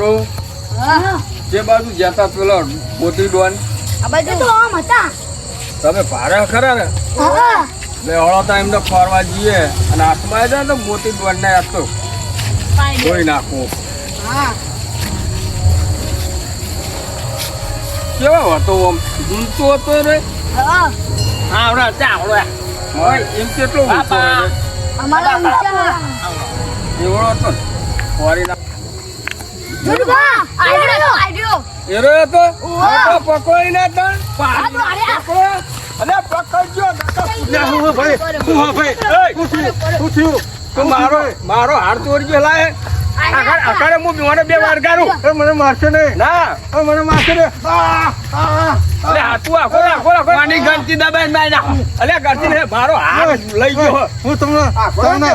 છોકરો? જે બાજુ જતા પેલો બોતરી ડોન આ બાજુ? તો આમ હતા. તમે ભારે ખરા ને? બે હળો તો એમને ફરવા જઈએ. અને હાથમાં આવ્યા તો મોતી ડોન ને હતો ધોઈ નાખવું કેવો હતો આમ? ઊંચો હતો રે હા. આવડે ચાવડે એમ કેટલો ઊંચો રે અમારા ઊંચા એવડો હતો ફોરી ફરી એરો તો ના તણ પકડો. અને પકડજો લે, હું હો ભાઈ, હું ભાઈ. શું થયું? તું મારો મારો હાર ચોરજો લાય. અકાળે આખા હું મને બે વાર ગારું. તો મને મારશે નહીં. ના. મને મારશે નહીં. આ, આ, હાથું આખો આખો આખો માની ગંતી દબાઈ મારી નાખું અરે ને મારો હાથ લઈ ગયો. હું તમને ને,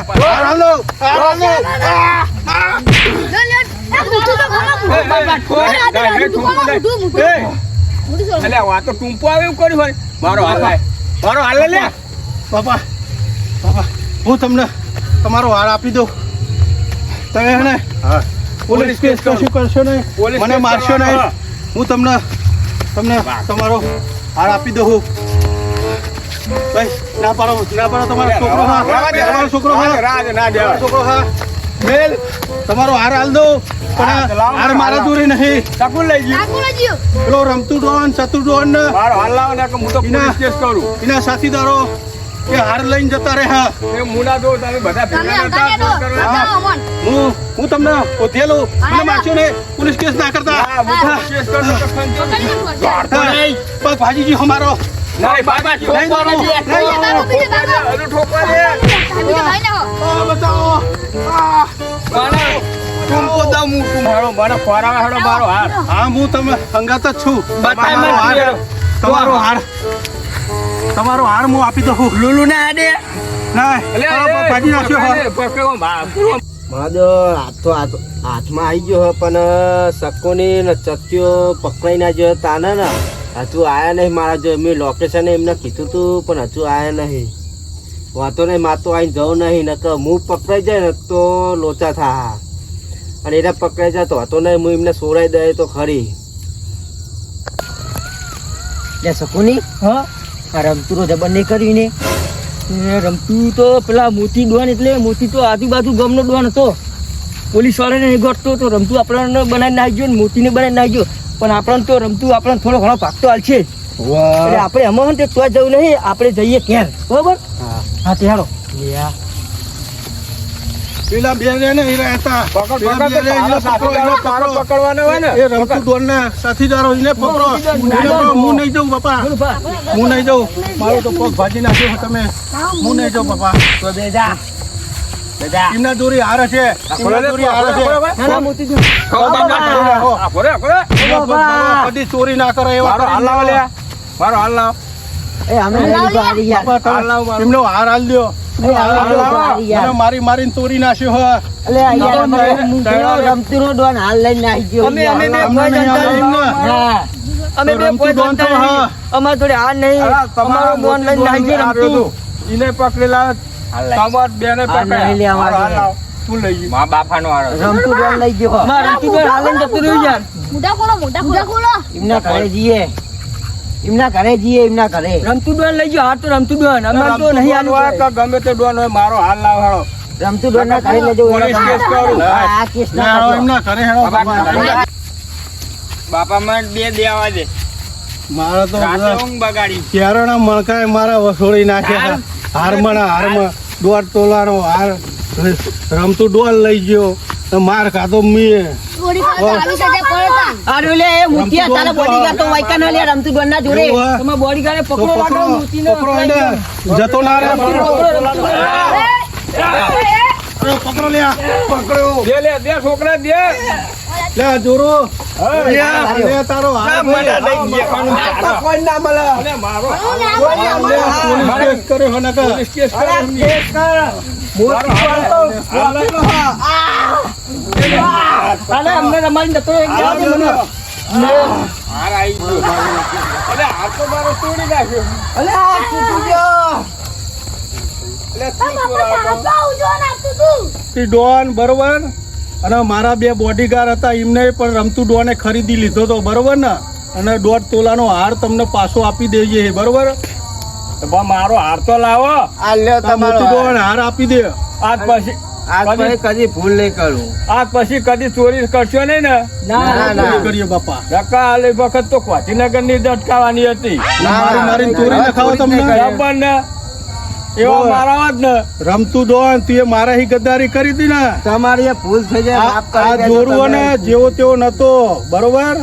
અલે આ તો ટૂંપો આવે એવું કર્યું હોય. મારો હાલ મારો હાલ લે બાપા બાપા હું તમને તમારો હાર આપી દઉં. તમે હે હા. પોલીસ કેસ કશું કરશો નહીં મને મારશો નહીં હું. તમને તમને તમારો હાર આપી દઉં ભાઈ ના પાડો ના પાડો તમારો છોકરો હા. તમારો છોકરો હા. છોકરો હા. મેલ તમારો હાર હાલ દો. પણ હાર મારા લાવો. નહીં. શકુન લઈ ગયું. પેલો રમતું ડોન સતુ ડોન. મારો હાલ લાવો ને કે હું તો પોલીસ કેસ કરું. એના સાથીદારો એ હાર લઈને જતા રહ્યા. એ મુના દો તમે બધા ભેગા મન હું હું તમને ઓથેલું મને મારશો ને પોલીસ કેસ ના કરતા. હા, કેસ કરું તો ખંજો. પકડી લો નહીં. પગ ભાજીજી અમારો નહીં, બાબા, ઠોકવા. દે. નહીં ઠોકવા દે. ભાઈ આ બતાવો આ. બાણા ટૂંપો દમ હું ટૂંપાળો. મને ખોરાવા હેડો મારો હાર. હા હું તમે સંગાત જ છું બતાય તમારો મને હાર તમારો હાર તમારો હાર હું આપી દઉં લુલુ ને આડે. ના ભાજી નાખ્યો. મારો હાથ તો હાથ- હાથમાં આવી ગયો હે, પણ સકોની ને ચક્યો પકડાઈ ના ગયો તાને ને હજુ આયા નહીં મારા જો મેં લોકેશન એમને કીધું તું પણ હજુ આયા નહીં. વાતો નહીં માતો તો આઈને જવું નહીં નકર હું પકડાઈ જાય ને તો લોચા થા. અને એને પકડાઈ જાય તો હતો નહીં હું એમને સોરાઈ દે તો ખરી. લે સકુની હા. આ રમતું જબર નહીં કર્યું ને. રમતું તો પેલા મોતી ડોન એટલે મોતી તો આજુબાજુ ગમનો ડોન હતો. પોલીસ વાળાને ગોઠતો તો રમતું આપણને બનાવીને નાખ્યો ને મોતીને બનાવીને નાખી ગયો પણ આપણને તો રમતું આપણને થોડો ઘણો ભાગતો હાલ છે. એટલે આપણે હમણાં ને તો જવું નહીં આપણે જઈએ ક્યાં બરોબર? હા. તે હાલો. પેલા બે ને એ રહેતા. પકડવાનો હોય ને. એ રમતું ના સાથીદારો એને પકડો. હું નહીં જાઉં બાપા હું નહીં જાઉં. મારો તો પગ ભાજી નાખ્યો તમે. હું નહીં જાઉં બાપા તો બે જા. એમના દોરી હારે છે એમના દોરી હારે છે ના ના મોતી જો ખબર ના પડે. આ ફરે, ફરે. એમના પગ ભાગવા કદી ચોરી ના કરે એવા મારો હાલ લાવો લે. મારો હાલ લાવો. એ અમે લીધો હારી મારો. એમનો હાર હાલ મારી ચોરી નાખ્યો હો અલે આ યાર અમે તૈયાર. રમતું નો ડોન હાલ લઈને આવી ગયો અમે- અમે નહીં હાલે એમને. હા અમે તો બે કોઈ ડોન તો જાણતા હા. નહીં. અમારા જોડે હાલ નહીં અમારો ડોન લઈને આવી ગયો રમતું. ઈને પકડેલા તમાર બેને પકડ્યા. મારો. તું લઈ ગઈ. મા બાપાનો હારો. રમતું ડોન લઈ ગયો. અમારા રમતું ડોન હાલ. લઈને જતું યાર મોટા ખોલો મોટા મોટા ખોલો. એમના ઘરે જઈએ. એમના ઘરે જઈએ એમના ઘરે. રમતું ડોન લઈ ગયો. હા તો રમતું ડોન. અમારે તો નહીં રમતું હોય હાલ કે ગમે તે ડોન હોય મારો હાલ લાવો હાલો. ડોન ના ઘરે લઈ પોલીસ કેસ કરું. આ કેસ ના, ના હાલો, કરજો. એમના ઘરે હેડો. બાપા. મને બે દેવા દે. મારા તો બગાડી. મણકાએ મારા વસોડી નાખ્યા. હારમણા હારમાં દોઢ તોલાનો હાર રમતું ડોલ લઈ ગયો. માર ખાધો મીએ. લે લે જતો ના રે પકડો. અરે, પકડો લ્યા લે દે છોકરા દે. લે જોરો. લે તારો. લઈ ગયા. અલે મારો. કેસ કર્યો હો નકર. પોલીસ કેસ કરો. એમની. મારો હાલ લાવો. હાલ લાવો. અરે અમને રમાડીને જતો રહે, જવા દે મને. અલે. અલે. અલે ડોન બરોબર? અને મારા બે બોડીગાર્ડ હતા એમને પણ રમતું ડોને ખરીદી લીધો હતો બરોબર ને? અને દોઢ તોલાનો હાર તમને પાછો આપી દેજે બરોબર? મારો હાર તો લાવો. હાર. આપી દે. આજ પછી આજ પછી કદી ભૂલ નહીં કરું. આજ પછી કદી ચોરી કરશો નહીં ને? ના ના. કરીએ બાપા. ધક્કા આલે વખત તો ગાંધીનગરની દટકાવાની હતી. મારી ચોરી તમને. ને? એવા. મારા જ ને. રમતું તું એ મારા હી ગદ્દારી કરી હતી ને. તમારી ભૂલ થઈ જાય આ માફ કરી આ દેજો જોરું તમે. જેવો તેવો નતો. બરોબર?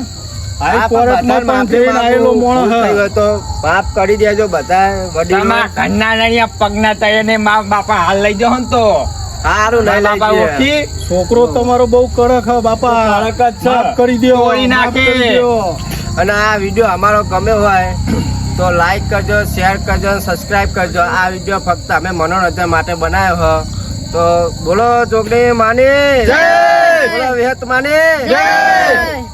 હાઈ પણ કોર્ટમાં પણ જઈને આયેલો મોણ હે. તો માફ કરી દેજો બધા વડી તમારા ઘરના પગના ને મા બાપા હાલ લઈ જાવ તો. સારું બાપા છોકરો તમારો બહુ કડક હે બાપા. કડક જ કરી માફ નાખે. અને આ વીડિયો અમારો ગમે હોય તો લાઈક કરજો શેર કરજો સબસ્ક્રાઈબ સબસ્ક્રાઇબ કરજો. આ વીડિયો ફક્ત અમે મનોરંજન માટે બનાવ્યો હો. તો બોલો જોગણી માની. બોલો વિહત માની.